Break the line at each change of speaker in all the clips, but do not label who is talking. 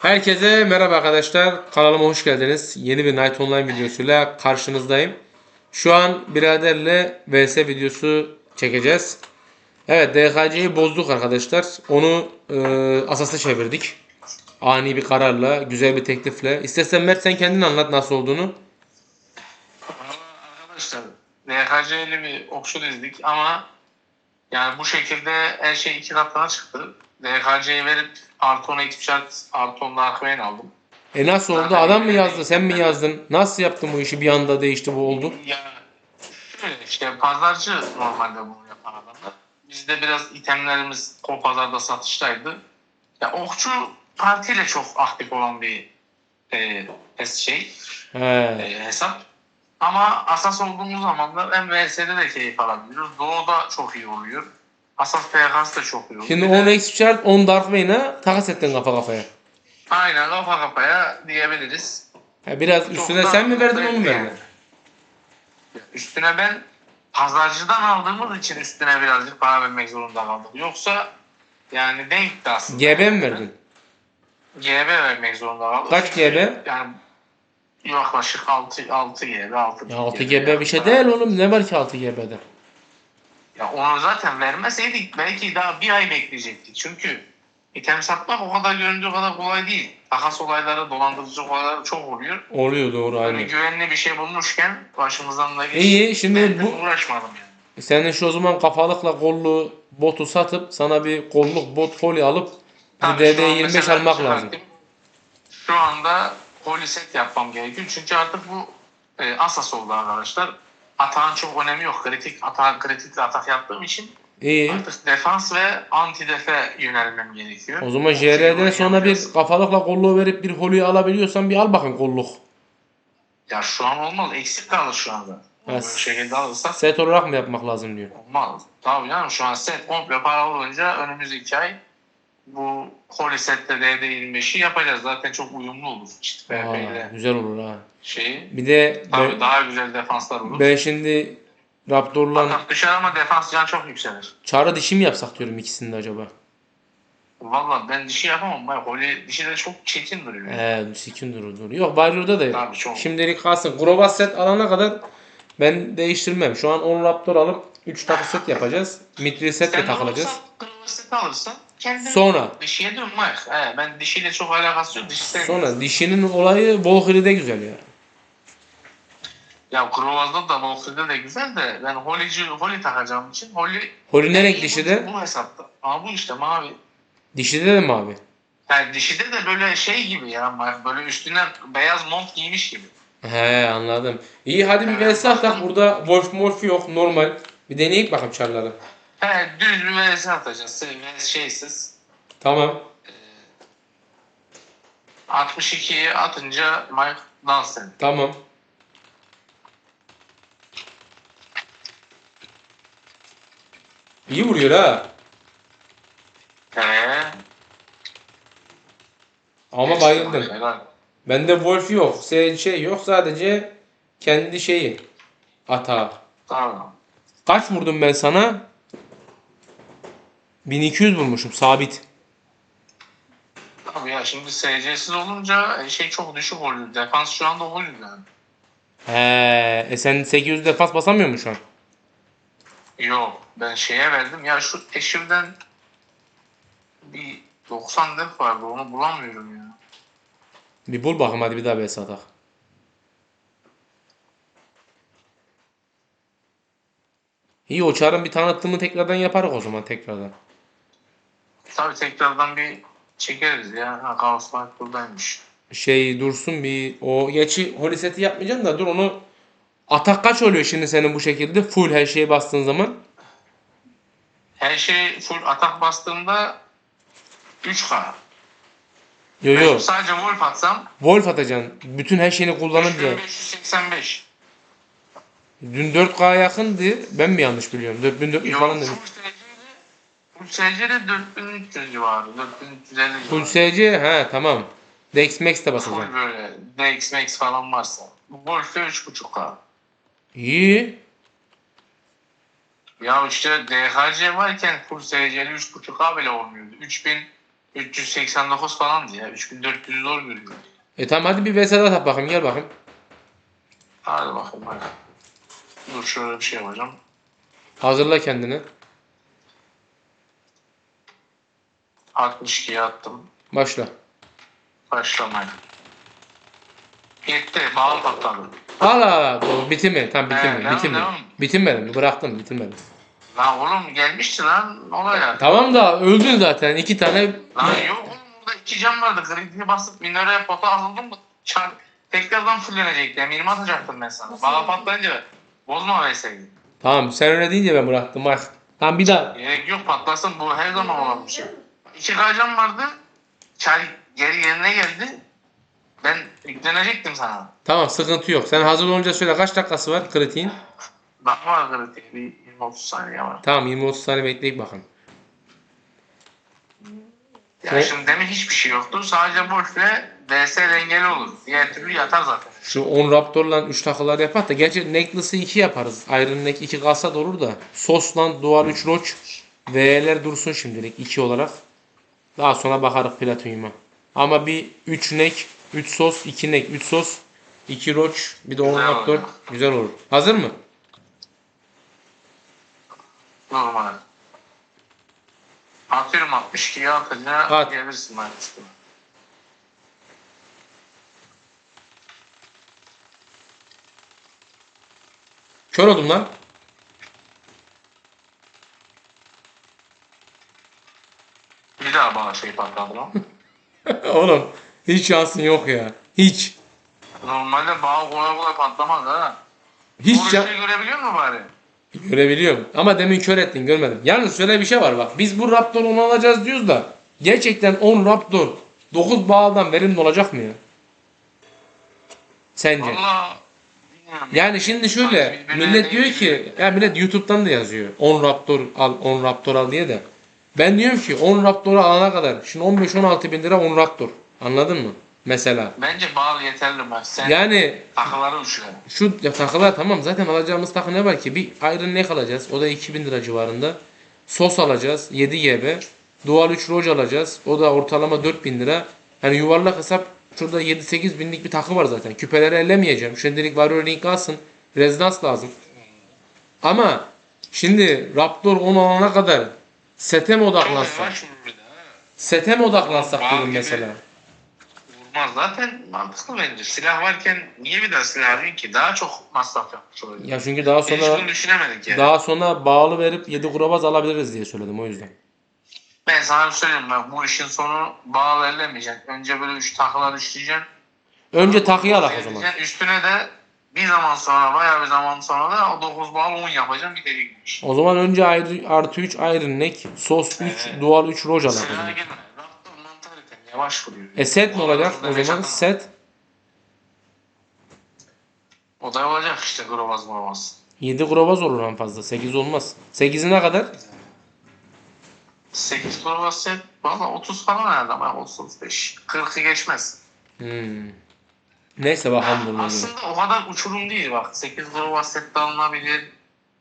Herkese merhaba arkadaşlar. Kanalıma hoş geldiniz. Yeni bir Night Online videosuyla karşınızdayım. Şu an biraderle vs videosu çekeceğiz. Evet DKC'yi bozduk arkadaşlar. Onu e, asasa çevirdik. Ani bir kararla, güzel bir teklifle. İstersen Mert sen kendin anlat nasıl olduğunu.
Arkadaşlar DHC'li bir okşu dizdik ama yani bu şekilde her şey iki katına çıktı. DHC'yi verip artı 10'a ekip şart artı 10'da Akbeyn aldım.
E nasıl oldu? Adam mı yazdı? Sen mi yazdın? Nasıl yaptın bu işi? Bir anda değişti bu oldu.
Ya şöyle işte pazarcı normalde bunu yapan adamlar. Bizde biraz itemlerimiz o pazarda satıştaydı. Ya okçu partiyle çok aktif olan bir e, şey.
He.
e, hesap. Ama asas olduğumuz zamanlar hem VS'de de keyif alabiliyoruz. Doğu'da çok iyi oluyor. Asas PKS da çok iyi oluyor.
Şimdi
Bir de
10 X Chart 10 Darkwayn'a takas ettin kafa kafaya.
Aynen kafa kafaya diyebiliriz.
Ha, biraz
Çok
üstüne sen mi verdin onu mu verdin?
Üstüne ben pazarcıdan aldığımız için üstüne birazcık para vermek zorunda kaldık. Yoksa yani denkti aslında.
GB mi verdin?
GB vermek zorunda kaldık.
Kaç GB?
Yani yaklaşık 6, 6 GB. 6,
Ya 6 GB bir şey değil oğlum. Ne var ki 6 GB'de?
Ya onu zaten vermeseydik belki daha bir ay bekleyecektik. Çünkü item satmak o kadar göründüğü kadar kolay değil. Takas olayları, dolandırıcı olayları çok oluyor.
Oluyor doğru
Böyle
aynen.
güvenli bir şey bulmuşken başımızdan da geçti.
İyi, şimdi bu-
uğraşmadım yani.
Senin şu o zaman kafalıkla kollu botu satıp sana bir kolluk bot folyo alıp bir
Tabii şu an
DD25
mesela
almak lazım.
Şu anda holy set yapmam gerekiyor. Çünkü artık bu e, asas oldu arkadaşlar. Atağın çok önemi yok. Kritik atak, kritik atak yaptığım için
İyi.
artık defans ve anti defe yönelmem gerekiyor.
O zaman JR'den sonra bir kafalıkla kolluğu verip bir folyo alabiliyorsan bir al bakın kolluk.
Ya şu an olmaz. Eksik kalır şu anda.
Evet.
Bu şekilde alırsak
Set olarak mı yapmak lazım diyor.
olmaz. Tabii canım şu an set komple para olunca önümüzdeki ay bu Holy Set'te DD25'i yapacağız. Zaten çok uyumlu olur. İşte PvP ile
güzel olur ha.
şeyi.
Bir de
Tabii
ben,
daha güzel defanslar olur.
ben şimdi Raptor'la
düşer ama defans can çok yükselir.
çağrı dişi mi yapsak diyorum ikisini de acaba.
Valla ben dişi yapamam. Ben Holy dişi de çok çirkin duruyor.
Eee sikin durur dur. Yok Bayro'da da
Tabii çok.
şimdilik kalsın. Grovat set alana kadar ben değiştirmem. Şu an 10 Raptor alıp 3 takı set yapacağız. Mitri set de
Sen
takılacağız.
kırmızı set alırsan kendin
Sonra
dişiye dönmek. He, ben dişiyle çok alakası yok. Dişi sevmiyorum.
sonra dişinin olayı Volkeri'de güzel ya.
Ya Krovaz'da da Valkyrie'de de güzel de ben Holy'ci Holy takacağım için Holy
Holy ne renk dişi
bu-
de?
Bu hesapta. Aa bu işte mavi.
Dişide de mi abi?
Yani dişide de böyle şey gibi ya. Böyle üstüne beyaz mont giymiş gibi.
He anladım. İyi hadi bir vs atak. Burada Wolf Morph yok normal. Bir deneyek bakalım çarları.
He düz bir vs atacağız. Vs şeysiz.
Tamam.
62'yi atınca Mike dans.
Tamam. İyi vuruyor ha.
He.
Ama bayıldım. Bende Wolf yok. Şey yok sadece kendi şeyi. Atağı.
Tamam.
Kaç vurdum ben sana? 1200 vurmuşum sabit.
Tabii ya şimdi SC'siz olunca şey çok düşük oluyor. Defans şu anda oluyor yani.
He, e sen 800 defans basamıyor musun şu an?
Yok ben şeye verdim ya şu eşimden bir 90 def vardı onu bulamıyorum ya.
Bir bul bakalım hadi bir daha vs atak. İyi o çarın bir tanıtımı tekrardan yaparız o zaman tekrardan.
Tabii tekrardan bir çekeriz ya. Ha, Light buradaymış.
Şey dursun bir o geçi holy seti yapmayacağım da dur onu atak kaç oluyor şimdi senin bu şekilde full her şeye bastığın zaman?
Her şey full atak bastığımda 3K.
Yo
Ben
yo
sadece Wolf atsam
Wolf atacaksın. Bütün her şeyini kullanınca.
3585.
Dün 4K yakındı. Ben mi yanlış biliyorum? 4400
Yok
falan
full
dedim.
SC'de Full SC'de 4300 civarı. 4350
Full
civarı.
SC he tamam. Dex Max de
Full
basacaksın.
böyle DX Max falan varsa. Wolf'te 3.5K.
İyi.
Ya işte DHC varken full SC'li 3.5K bile olmuyordu. 3000 389 falandı ya. 3400 zor görüyor.
E tamam hadi bir daha tap bakayım gel bakayım.
Hadi bakayım hadi. Dur şöyle bir şey yapacağım.
Hazırla kendini.
62'ye attım.
Başla.
Başlamaya. Yetti. Bağım patladı.
Al al al. Bitirme. Tamam bitirme.
He, devam,
bitirme.
devam.
Bitirmedim. Bıraktım. Bitirmedim.
Lan oğlum gelmişti lan olaylar.
Tamam da öldün zaten. iki tane
Lan yok oğlum burada iki cam vardı. Kritini basıp minöreye pota asıldım mı? Çar tekrardan fullenecekti. Yani minimi atacaktım ben sana. Bağ patlayınca bozma VS'yi.
Tamam sen öyle deyince ben bıraktım bak. Tamam bir daha.
Gerek yok patlasın bu her zaman olan bir şey. İki kacam vardı. Çay geri yerine geldi. Ben yüklenecektim sana.
Tamam sıkıntı yok. Sen hazır olunca söyle kaç dakikası var kritiğin?
Bak var kritik bir 20-30 saniye var.
Tamam 20-30 saniye bekleyip bakın.
Ya
Ne?
şimdi demin hiçbir şey yoktu. Sadece boş ve VS dengeli olur. Diğer türlü yatar zaten.
Şu 10 Raptor'la 3 takılar yapak da gerçi necklace'ı 2 yaparız. Iron Neck 2 kalsa da olur da. Sos'la Dual 3 Roach V'ler dursun şimdilik 2 olarak. Daha sonra bakarız Platinum'a. Ama bir 3 neck, 3 sos, 2 neck, 3 sos, 2 roach, bir de 10
Güzel
Raptor.
olur.
Güzel olur. Hazır mı?
Normal. Atıyorum 62'ye atınca
At.
gelirsin maalesef.
Kör oldum lan.
Bir daha bana şey patladı lan.
Oğlum hiç şansın yok ya. Hiç.
Normalde bağ kolay kolay patlamaz ha.
Hiç şan-
ışığı görebiliyor musun bari?
Görebiliyorum. Ama demin kör ettin görmedim. Yalnız şöyle bir şey var bak. Biz bu Raptor 10 alacağız diyoruz da. Gerçekten 10 Raptor 9 bağdan verimli olacak mı ya? Sence?
Valla bilmiyorum.
Yani şimdi şöyle
Birbirine
millet diyor ki ya millet YouTube'dan da yazıyor. 10 Raptor al 10 Raptor al diye de. Ben diyorum ki 10 Raptor'u alana kadar şimdi 15-16 bin lira 10 Raptor. Anladın mı? Mesela.
Bence bağlı yeterli bak. Sen
Yani
takıları uçuyor.
şu ya takılar tamam zaten alacağımız takı ne var ki? Bir Iron Neck alacağız. O da 2000 lira civarında. Sos alacağız 7 GB. Dual 3 Rogue alacağız. O da ortalama 4000 lira. Hani yuvarlak hesap şurada 7-8 binlik bir takı var zaten. Küpeleri ellemeyeceğim. Şimdilik Warrior Link alsın. Rezidans lazım. Ama şimdi Raptor 10 alana kadar sete mi odaklansak? Sete mi odaklansak
Bağ
dedim mesela.
Vurmaz zaten mantıklı bence. Silah varken niye bir daha silah arayın ki? Daha çok masraf yapmış oluyor.
Ya çünkü daha
Hiç
sonra
bunu düşünemedik yani.
daha sonra bağlı verip 7 kurabaz alabiliriz diye söyledim o yüzden.
Ben sana bir söyleyeyim bak bu işin sonu bağlı ellemeyeceksin. Önce böyle üç takılar işleyeceksin.
Önce takıyı alak o zaman.
Üstüne de bir zaman sonra bayağı bir zaman sonra da o 9 bağlı 10 yapacaksın bir deli gitmiş.
O zaman önce ayrı, artı 3 Iron Neck, sos 3,
Evet.
dual 3 Rogue alak o
Silaha
zaman.
girme. Raptor mantaliten yavaş vuruyor.
E set ne olacak o zaman? Set
O da olacak işte grovaz grovaz.
7 kurabaz olur en fazla. 8 olmaz. 8'i ne kadar?
8 grovaz set valla 30 falan herhalde ama 35. 40'ı geçmez.
Hmm. Neyse bakalım göre.
Aslında o kadar uçurum değil bak. 8 grovaz set de alınabilir.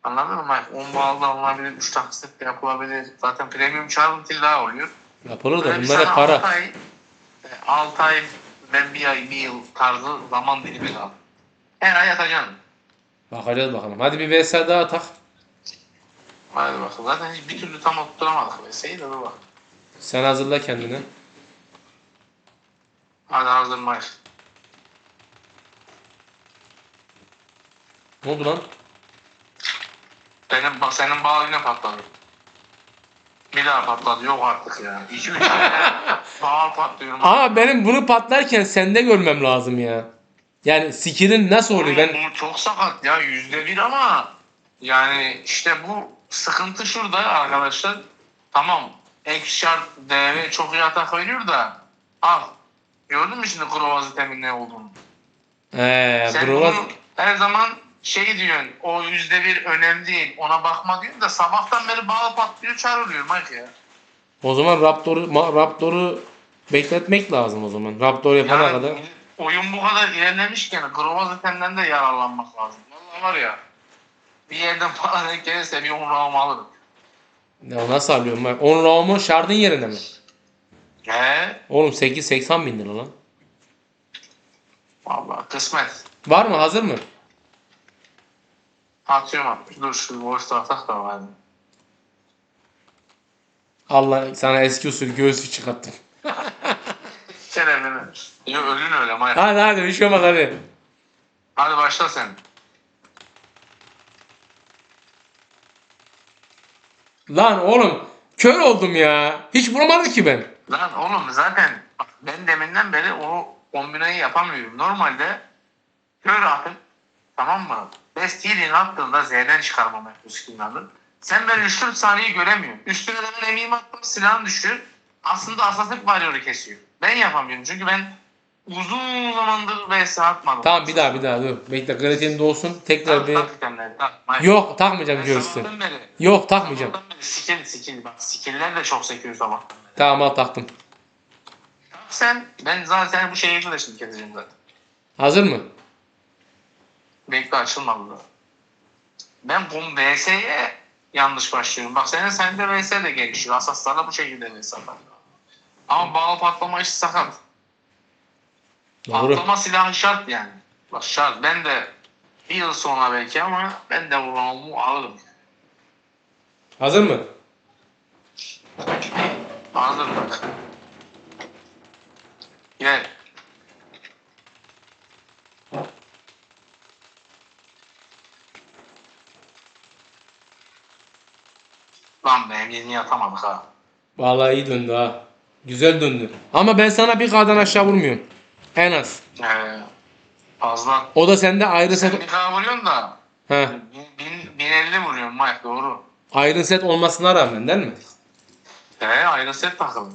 Anladın mı? Bak, 10 bağlı da alınabilir. 3 takı set de yapılabilir. Zaten premium til daha oluyor.
Yapılır da bunlar hep para.
6 ay, 6 ay ben bir ay bir yıl tarzı zaman dilimi kaldı. Her ay atacaksın.
Bakacağız bakalım. Hadi bir VS daha atak.
Hadi bakalım. Zaten hiç bir türlü tam oturamadık. Mesleği de dur bak.
Sen hazırla kendini.
Hadi hazır
Ne oldu lan?
Benim, senin bağ yine patladı. Bir daha patladı. Yok artık ya. İki üç tane bağ patlıyorum.
Aa benim bunu patlarken sende görmem lazım ya. Yani skill'in nasıl oluyor? Ben
Bu çok sakat ya. Yüzde bir ama yani işte bu sıkıntı şurada arkadaşlar. Tamam. Ek şart DV çok iyi atak veriyor da al. Gördün mü şimdi Krovaz'ı temin ne olduğunu?
Ee,
Sen bunu her zaman şey diyorsun, o yüzde bir önemli değil, ona bakma diyorsun da sabahtan beri bağ patlıyor, çağrılıyor Mike ya.
o zaman Raptor'u Raptor'u bekletmek lazım o zaman. Raptor yapana
Yani
kadar.
oyun bu kadar ilerlemişken Grovaz itemden de yararlanmak lazım. Vallahi var ya, bir yerden para denk gelirse bir 10 round alırım.
Ya nasıl alıyorum bak. 10 round'u şardın yerine mi?
He.
Oğlum 8-80 bin lira lan.
Vallahi kısmet.
Var mı? Hazır mı?
Atıyorum atmış. Dur şu boş atak da var.
Allah sana eski usul göğsü çıkarttım.
Şerefini. Yok ölün öyle Maya.
Hadi hadi bir şey olmaz hadi.
Hadi başla sen.
Lan oğlum kör oldum ya. Hiç vuramadım ki ben.
Lan oğlum zaten bak ben deminden beri o kombinayı yapamıyorum. Normalde kör atıp tamam mı? Best healing attığında Z'den çıkarmamak bu skill'in adı. Sen böyle 3-4 saniye göremiyorsun. Üstüne de ben emeğimi attım silahın düşüyor. Aslında Assassin Warrior'ı kesiyor. Ben yapamıyorum çünkü ben uzun zamandır VS atmadım.
Tamam bir daha bir daha dur. Bekle kraliçenin olsun. Tekrar
Tak
bir...
tak.
Yok takmayacağım göğsü. Yok takmayacağım.
Skill skill bak skill'ler de çok sekiyor sabahtan beri.
Tamam al taktım.
Sen ben zaten bu şeyi de şimdi keseceğim zaten.
Hazır mı?
Bekle açılmadı da. Ben bu VS'ye yanlış başlıyorum. Bak senin sende VS de gelişiyor. Asaslarla bu şekilde VS atar. Ama bağlı patlama işi sakat.
Doğru.
Patlama silahı şart yani. Bak şart. Ben de bir yıl sonra belki ama ben de round'u alırım.
Hazır mı?
Hazır bak. Gel. Lan benim yeni yatamadık ha.
Vallahi iyi döndü ha. Güzel döndü. Ama ben sana bir K'dan aşağı vurmuyorum. En az.
Ee, fazla.
O da sende ayrı set...
Sen bir daha vuruyorsun da
He.
bin, bin, 1050 vuruyorsun Mike doğru.
Ayrı set olmasına rağmen değil mi?
He ayrı set takılın.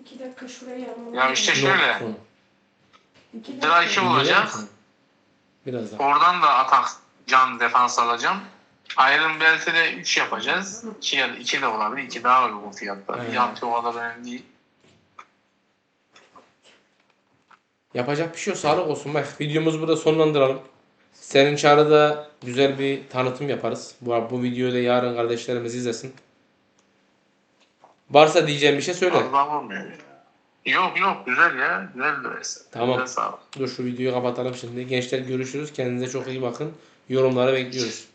İki dakika şuraya yanmam.
Ya işte
Yok,
şöyle. Lira
dakika.
iki olacak.
Biraz daha.
Oradan da atak can defans alacağım. Iron Belt'e de 3 yapacağız. 2 ya da 2 de olabilir. 2 daha uygun fiyatta.
Evet.
Anti o kadar önemli değil.
Yapacak bir şey yok. Sağlık olsun. Bak videomuzu burada sonlandıralım. Senin çağrıda güzel bir tanıtım yaparız. Bu, bu videoyu da yarın kardeşlerimiz izlesin. Varsa diyeceğim bir şey söyle.
Allah vurmuyor. ya. Yok yok güzel ya. Güzel de resim.
Tamam.
Güzel, sağ ol.
Dur şu videoyu kapatalım şimdi. Gençler görüşürüz. Kendinize çok iyi bakın. Yorumları bekliyoruz.